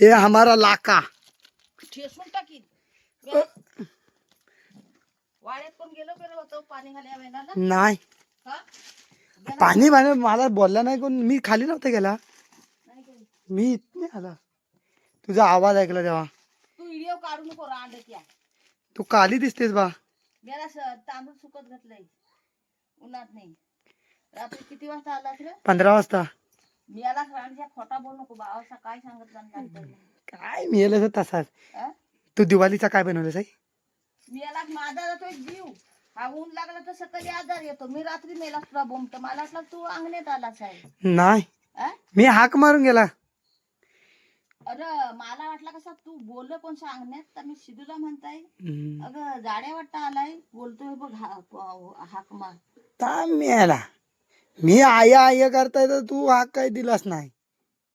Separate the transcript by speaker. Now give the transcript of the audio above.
Speaker 1: ये हमारा लाका.
Speaker 2: ठेसून टाकीन. वाड्यात पण गेलो गेलो होतो? पाणी घाल्या महिन्याला
Speaker 1: नाही.
Speaker 2: हा?
Speaker 1: पाणी पाणी मला बोलला नाही कोण. मी खाली नव्हता गेला.
Speaker 2: नाही गेली.
Speaker 1: मी इथने आला. तुझा आवाज ऐकला तेव्हा.
Speaker 2: तू व्हिडिओ काढू नको रांडत या.
Speaker 1: तू काली दिसतेस बा.
Speaker 2: गेला सर तांदूळ सुकत घातलंय. उन्हात नाही. रात्री किती वाजता आलास रे?
Speaker 1: पंधरा वाजता.
Speaker 2: मी आला रांडच्या खोटा बोल नको बाबा आणि नंतर
Speaker 1: काय मिळेल तसाच? तू दिवाळीचा काय बनवलं साई
Speaker 2: मी याला माझा जातोय जीव. हा ऊन लागला तर सकाळी आजार येतो. मी रात्री मेला तुला बोंबत. मला वाटलं तू अंगण्यात आलाच आहे.
Speaker 1: नाही.
Speaker 2: हा?
Speaker 1: मी हाक मारून गेला.
Speaker 2: अरे मला वाटलं कसं तू बोललं कोण सांगण्यात तर मी शिदूला म्हणताय
Speaker 1: हम्म.
Speaker 2: अगं जाड्या वाटता आलाय. बोलतोय बघ हा- प- हाक मार.
Speaker 1: ता मिळाला मी आय आय करताय तर तू हा काय दिलास नाही.